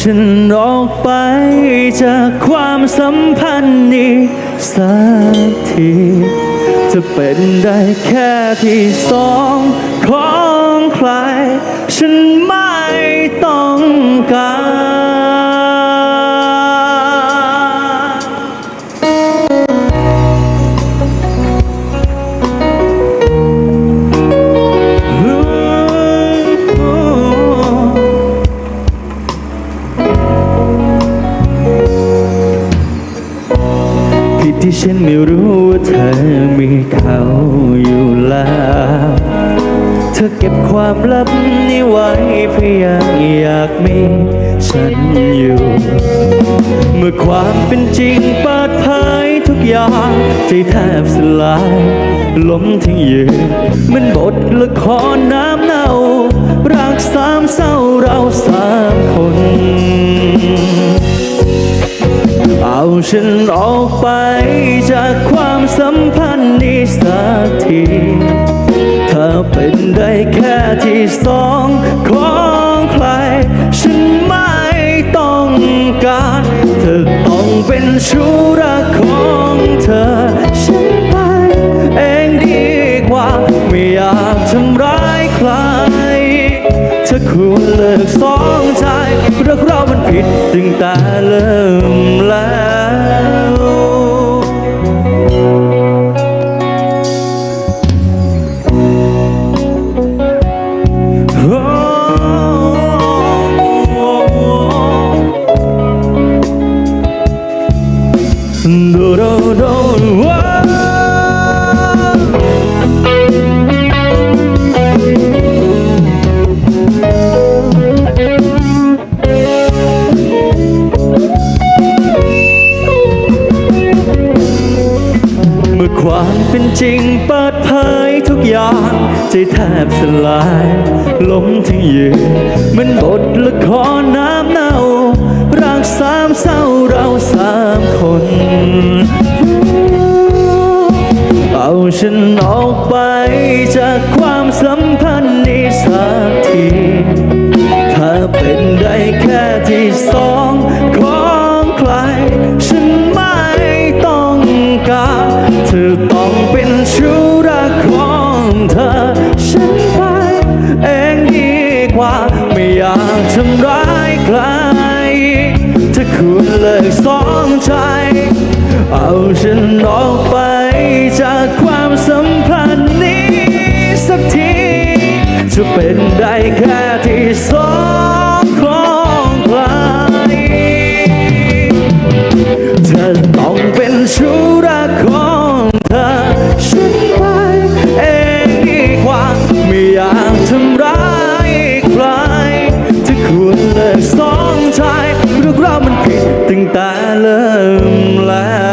ฉันออกไปจากความสัมพันธ์นี้สักทีจะเป็นได้แค่ที่สองของใครฉัน ที่ฉันไม่รู้ว่าเธอมีเขาอยู่แล้ว เธอเก็บความลับนี้ไว้เพียงอยากมีฉันอยู่ เมื่อความเป็นจริงเปิดเผยทุกอย่างใจแทบสลายล้มทิ้งยืนเหมันบทละครน้ำเน่ารักสามเศร้าเราสา ฉันออกไปจากความสัมพันธ์นี้สักทีเธอเป็นได้แค่ที่สองของใคร ฉันไม่ต้องการ เธอต้องเป็นชู้รักของเธอ ฉันไปเองดีกว่า ไม่อยากทำร้ายใคร เธอควรเลิกสองใจรักเรามันผิดตั้งแต่เริ่มแล้ว ดูดูดูว้าเมื่อความเป็นจริงเปิดเผยทุกอย่างใจแทบสลายล้มทั้งยืนเหมันบทละครน้ำเน่า ฉันออกไปจากความสัมพันธ์นี้สักที ถ้าเป็นได้แค่ที่สองของใคร ฉันไม่ต้องการเธอต้องเป็นชู้รักของเธอ ฉันไปเองดีกว่า ไม่อยากทำร้ายใครถ้าคุณเลิกสองใจ เอาฉันออกไปจาก ta lơm la